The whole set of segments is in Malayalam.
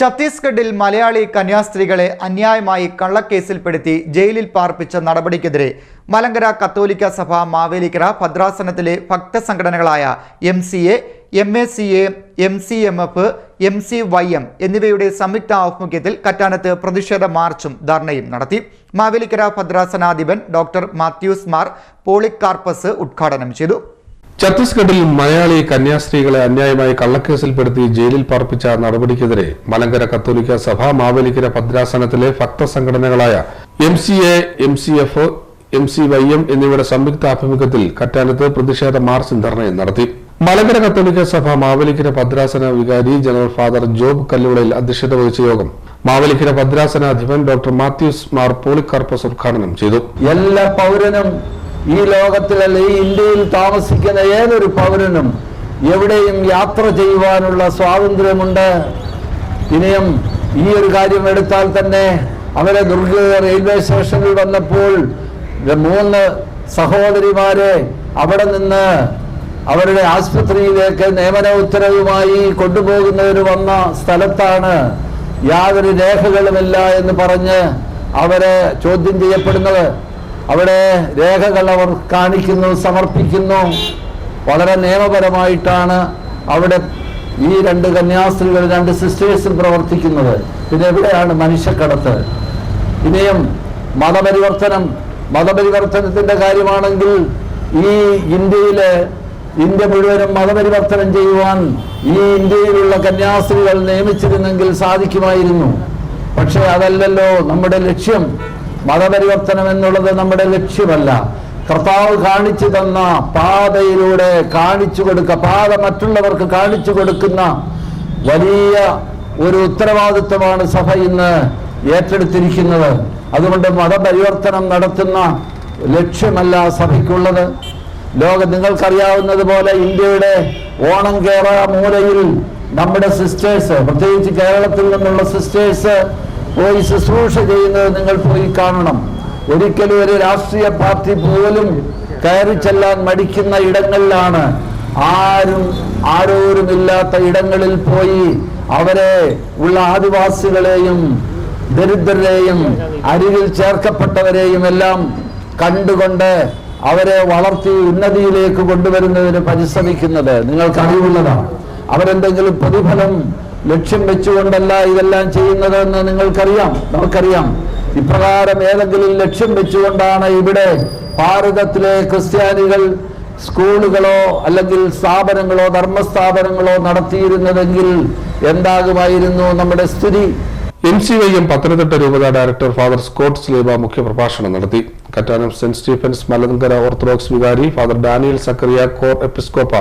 ഛത്തീസ്ഗഡിൽ മലയാളി കന്യാസ്ത്രീകളെ അന്യായമായി കള്ളക്കേസിൽപ്പെടുത്തി ജയിലിൽ പാർപ്പിച്ച നടപടിക്കെതിരെ മലങ്കര കത്തോലിക്ക സഭ മാവേലിക്കര ഭദ്രാസനത്തിലെ ഭക്തസംഘടനകളായ M C A M A C A M C M F M C Y M എന്നിവയുടെ സംയുക്ത ആഭിമുഖ്യത്തിൽ കറ്റാനത്ത് പ്രതിഷേധ മാർച്ചും ധർണയും നടത്തി. മാവേലിക്കര ഭദ്രാസനാധിപൻ ഡോക്ടർ മാത്യൂസ് മാർ പോളിക്കാർപ്പസ് ഉദ്ഘാടനം ചെയ്തു. ഛത്തീസ്ഗഡിൽ മലയാളി കന്യാസ്ത്രീകളെ അന്യായമായി കള്ളക്കേസിൽപ്പെടുത്തി ജയിലിൽ പാർപ്പിച്ച നടപടിക്കെതിരെ മലങ്കര കത്തോലിക്ക സഭ മാവേലിക്കര ഭദ്രാസനത്തിലെ ഭക്തസംഘടനകളായ M C A M C F M C Y M എന്നിവയുടെ സംയുക്ത ആഭിമുഖ്യത്തിൽ കറ്റാനത്ത് പ്രതിഷേധ മാർച്ച് ധർണയും നടത്തി. മലങ്കര കത്തോലിക്ക സഭ മാവേലിക്കര ഭദ്രാസന വികാരി ജനറൽ ഫാദർ ജോബ് കല്ലുവളയിൽ അധ്യക്ഷത വഹിച്ച യോഗം മാവേലിക്കര ഭദ്രാസനാധിപൻ ഡോക്ടർ മാത്യൂസ് മാർ പോളിക്കാർപ്പസ് ഉദ്ഘാടനം ചെയ്തു. എല്ലാ പൗരനും ഈ ലോകത്തിലല്ല ഈ ഇന്ത്യയിൽ താമസിക്കുന്ന ഏതൊരു പൗരനും എവിടെയും യാത്ര ചെയ്യുവാനുള്ള സ്വാതന്ത്ര്യമുണ്ട്. ഇനിയും ഈ ഒരു കാര്യം എടുത്താൽ തന്നെ അവരെ ദുർഗ റെയിൽവേ സ്റ്റേഷനിൽ വന്നപ്പോൾ മൂന്ന് സഹോദരിമാരെ അവിടെ നിന്ന് അവരുടെ ആശുപത്രിയിലേക്ക് നിയമന ഉത്തരവുമായി കൊണ്ടുപോകുന്നവർ വന്ന സ്ഥലത്താണ് യാതൊരു രേഖകളുമില്ല എന്ന് പറഞ്ഞ് അവരെ ചോദ്യം ചെയ്യപ്പെടുന്നത്. അവിടെ രേഖകൾ അവർ കാണിക്കുന്നു സമർപ്പിക്കുന്നു. വളരെ നിയമപരമായിട്ടാണ് അവിടെ ഈ രണ്ട് കന്യാസ്ത്രീകൾ രണ്ട് സിസ്റ്റേഴ്സും പ്രവർത്തിക്കുന്നത്. പിന്നെ എവിടെയാണ് മനുഷ്യക്കടത്ത്? ഇനിയും മതപരിവർത്തനം മതപരിവർത്തനത്തിന്റെ കാര്യമാണെങ്കിൽ ഈ ഇന്ത്യയിലെ ഇന്ത്യ മുഴുവനും മതപരിവർത്തനം ചെയ്യുവാൻ ഈ ഇന്ത്യയിലുള്ള കന്യാസ്ത്രീകൾ നിയമിച്ചിരുന്നെങ്കിൽ സാധിക്കുമായിരുന്നു. പക്ഷേ അതല്ലല്ലോ നമ്മുടെ ലക്ഷ്യം. മതപരിവർത്തനം എന്നുള്ളത് നമ്മുടെ ലക്ഷ്യമല്ല. കർത്താവ് കാണിച്ചു തന്ന പാതയിലൂടെ കാണിച്ചു കൊടുക്ക പാത മറ്റുള്ളവർക്ക് കാണിച്ചു കൊടുക്കുന്ന വലിയ ഒരു ഉത്തരവാദിത്വമാണ് സഭ ഇന്ന് ഏറ്റെടുത്തിരിക്കുന്നത്. അതുകൊണ്ട് മതപരിവർത്തനം നടത്തുന്ന ലക്ഷ്യമല്ല സഭയ്ക്കുള്ളത്. ലോക നിങ്ങൾക്കറിയാവുന്നത് പോലെ ഇന്ത്യയുടെ ഓണം കേരള മൂലയിൽ നമ്മുടെ സിസ്റ്റേഴ്സ് പ്രത്യേകിച്ച് കേരളത്തിൽ നിന്നുള്ള സിസ്റ്റേഴ്സ് പോയി ശുശ്രൂഷ ചെയ്യുന്നത് നിങ്ങൾ പോയി കാണണം. ഒരിക്കലും ഒരു രാഷ്ട്രീയ പാർട്ടി പോലും കയറി ചെല്ലാൻ മടിക്കുന്ന ഇടങ്ങളിലാണ്. ആരും ആരോരുമില്ലാത്ത ഇടങ്ങളിൽ പോയി അവരെ ഉള്ള ആദിവാസികളെയും ദരിദ്രരെയും അരികിൽ ചേർക്കപ്പെട്ടവരെയും എല്ലാം കണ്ടുകൊണ്ട് അവരെ വളർത്തി ഉന്നതിയിലേക്ക് കൊണ്ടുവരുന്നതിന് പരിശ്രമിക്കുന്നത് നിങ്ങൾക്ക് അറിവുള്ളതാണ് അവരെന്തെങ്കിലും പ്രതിഫലം ലക്ഷ്യം വെച്ചുകൊണ്ടല്ല ഇതെല്ലാം ചെയ്യുന്നതെന്ന് നിങ്ങൾക്കറിയാം. നമുക്കറിയാം. ഇപ്രകാരം ഏതെങ്കിലും ലക്ഷ്യം വെച്ചുകൊണ്ടാണ് ഇവിടെ ഭാരതത്തിലെ ക്രിസ്ത്യാനികൾ സ്കൂളുകളോ അല്ലെങ്കിൽ സ്ഥാപനങ്ങളോ ധർമ്മസ്ഥാപനങ്ങളോ നടത്തിയിരുന്നതെങ്കിൽ എന്താകുമായിരുന്നു നമ്മുടെ സ്ഥിതി? M C Y M Pathanamthitta രൂപത ഡയറക്ടർ ഫാദർ സ്കോട്ട് സ്ലേബ മുഖ്യപ്രഭാഷണം നടത്തി. Kattanam saint Stephen's Malankara Orthodox വികാരി ഫാദർ ഡാനിയൽ സക്കറിയ കോർ എപ്പിസ്കോപ്പ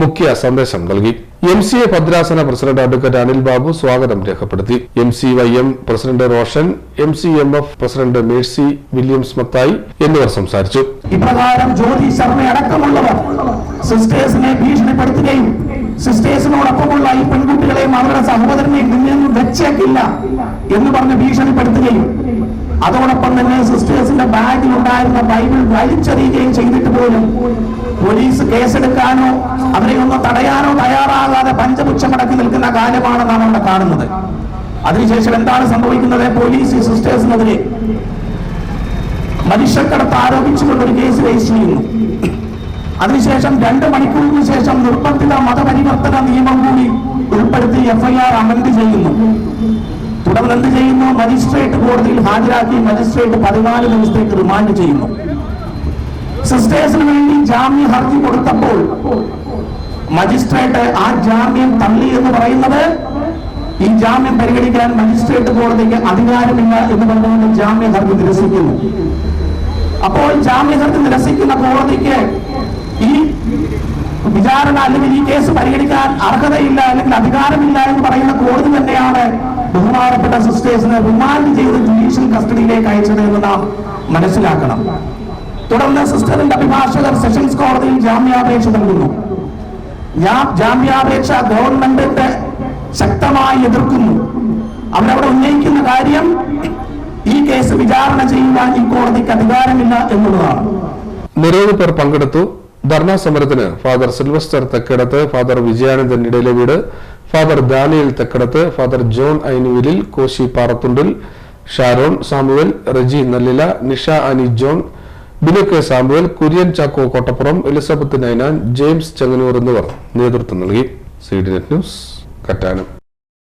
മുഖ്യ സന്ദേശം നൽകി. എം സി എ ഭദ്രാസന പ്രസിഡന്റ് അഡ്വക്കേറ്റ് അനിൽ ബാബു സ്വാഗതം രേഖപ്പെടുത്തി. M C Y M president Roshan M C M F president Mercy Williams Mathai എന്നിവർ സംസാരിച്ചു. ഇപ്രകാരം ജ്യോതി ശർമ്മ അടക്കമുള്ളവർ സിസ്റ്റേഴ്സിനെ ഭീഷണിപ്പെടുത്തുകയും സിസ്റ്റേഴ്സിനോടൊപ്പമുള്ള ഈ പെൺകുട്ടികളെയും അവരുടെ സഹോദരനെയും നിന്നൊന്നും വെച്ചേക്കില്ല എന്ന് പറഞ്ഞ് ഭീഷണിപ്പെടുത്തുകയും അതോടൊപ്പം തന്നെ സിസ്റ്റേഴ്സിന്റെ ബാഗിൽ ഉണ്ടായിരുന്ന ബൈബിൾ വലിച്ചെറിയുകയും ചെയ്തിട്ട് പോലും പോലീസ് കേസെടുക്കാനോ അവരെ ഒന്ന് തടയാനോ തയ്യാറാകാതെ പഞ്ചപുച്ഛമടക്കി നിൽക്കുന്ന കാലമാണ് നാം അവിടെ കാണുന്നത്. അതിനുശേഷം എന്താണ് സംഭവിക്കുന്നത്? പോലീസ് സിസ്റ്റേഴ്സിനെതിരെ മനുഷ്യക്കടത്ത് ആരോപിച്ചുകൊണ്ട് ഒരു കേസ് രജിസ്റ്റർ ചെയ്യുന്നു. അതിനുശേഷം രണ്ട് മണിക്കൂറിന് ശേഷം നിർബന്ധിത മതപരിവർത്തന നിയമം കൂടി ഉൾപ്പെടുത്തി എഫ്ഐആർ അമെന്റ് ചെയ്യുന്നു. തുടർന്ന് എന്ത് ചെയ്യുന്നു? മജിസ്ട്രേറ്റ് കോടതിയിൽ ഹാജരാക്കി മജിസ്ട്രേറ്റ് പതിനാല് ദിവസത്തേക്ക് റിമാൻഡ് ചെയ്യുന്നു. സിസ്റ്റേഴ്സിന് വേണ്ടി ജാമ്യ ഹർജി കൊടുത്തപ്പോൾ മജിസ്ട്രേറ്റ് ആ ജാമ്യം തള്ളി എന്ന് പറയുന്നത് ഈ ജാമ്യം പരിഗണിക്കാൻ മജിസ്ട്രേറ്റ് കോടതിക്ക് അധികാരമില്ല എന്ന് പറഞ്ഞുകൊണ്ട് ജാമ്യ ഹർജി നിരസിക്കുന്നു. അപ്പോൾ ജാമ്യ ഹർജി നിരസിക്കുന്ന കോടതിക്ക് ഈ വിചാരണ അല്ലെങ്കിൽ ഈ കേസ് പരിഗണിക്കാൻ അർഹതയില്ല അല്ലെങ്കിൽ അധികാരമില്ല എന്ന് പറയുന്ന കോടതി തന്നെയാണ് ബഹുമാനപ്പെട്ട സിസ്റ്റേഴ്സിനെ റിമാൻഡ് ചെയ്ത് ജുഡീഷ്യൽ കസ്റ്റഡിയിലേക്ക് അയച്ചത് എന്ന് നാം മനസ്സിലാക്കണം. തുടർന്ന് സിസ്റ്ററിന്റെ അഭിഭാഷകർ സെഷൻസ് കോടതിയിൽ ജാമ്യാപേക്ഷ നൽകുന്നു. ജാമ്യാപേക്ഷ ഗവൺമെന്റിന്റെ ശക്തമായി എതിർക്കുന്നു. അവരവിടെ ഉന്നയിക്കുന്ന കാര്യം ഈ കേസ് വിചാരണ ചെയ്യുവാൻ ഈ കോടതിക്ക് അധികാരമില്ല എന്നുള്ളതാണ്. നിരവധി പേർ പങ്കെടുത്തു. ധർണാ സമരത്തിന് father Sylvester Thekkadath father Vijayanandan ഇടയിലെ വീട് father Daniel Thekkadath father John ഐനുവിലിൽ Koshy Parathundil Sharon Samuel Reji Nallila Nisha Ani John Binu K Samuel Kurian Chacko Kottappuram Elizabeth Ninan James Chengannur എന്നിവർ നേതൃത്വം നൽകി. C D Net News Kattanam.